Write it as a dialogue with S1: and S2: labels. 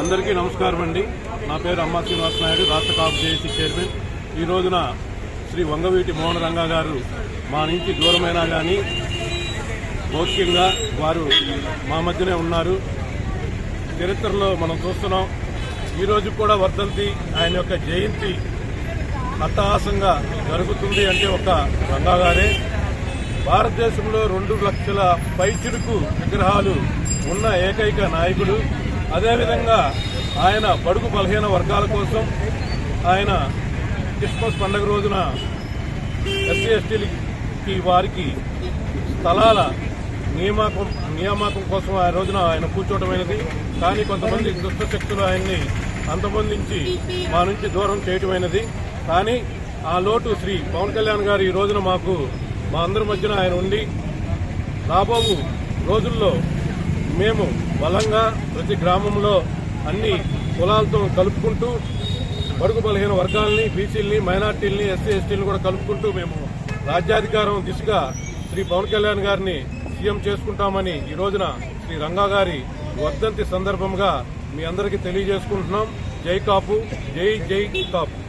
S1: అందరికీ నమస్కారం అండి. నా పేరు అమ్మ శ్రీనివాస నాయుడు రాష్ట్ర కాపు చైర్మన్. ఈ రోజున శ్రీ వంగవీటి మోహన్ రంగా గారు మా నుంచి దూరమైనా కానీ ముఖ్యంగా వారు మా మధ్యనే ఉన్నారు. చరిత్రలో మనం చూస్తున్నాం. ఈరోజు కూడా వర్ధంతి ఆయన యొక్క జయంతి అట్టహాసంగా జరుగుతుంది అంటే ఒక రంగాగారే భారతదేశంలో రెండు లక్షల పైచిరుకు విగ్రహాలు ఉన్న ఏకైక నాయకుడు. అదేవిధంగా ఆయన బడుగు బలహీన వర్గాల కోసం ఆయన క్రిస్మస్ పండుగ రోజున ఎస్సీ ఎస్టీలకి వారికి స్థలాల నియామకం నియామకం కోసం ఆ రోజున ఆయన కూర్చోవటమైనది. కానీ కొంతమంది దుష్టశక్తులు ఆయన్ని అంతమొందించి మా నుంచి దూరం చేయటమైనది. కానీ ఆ లోటు శ్రీ పవన్ కళ్యాణ్ గారు ఈ రోజున మాకు మా అందరి మధ్యన ఆయన ఉండి రాబోవు రోజుల్లో మేము బలంగా ప్రతి గ్రామంలో అన్ని కులాలతో కలుపుకుంటూ బడుగు బలహీన వర్గాల్ని బీసీలని మైనార్టీల్ని ఎస్సీ ఎస్టీలను కూడా కలుపుకుంటూ మేము రాజ్యాధికారం దిశగా శ్రీ పవన్ కళ్యాణ్ గారిని సీఎం చేసుకుంటామని ఈ రోజున శ్రీ రంగా గారి వర్ధంతి సందర్భంగా మీ అందరికీ తెలియజేసుకుంటున్నాం. జై కాపు. జై జై కాపు.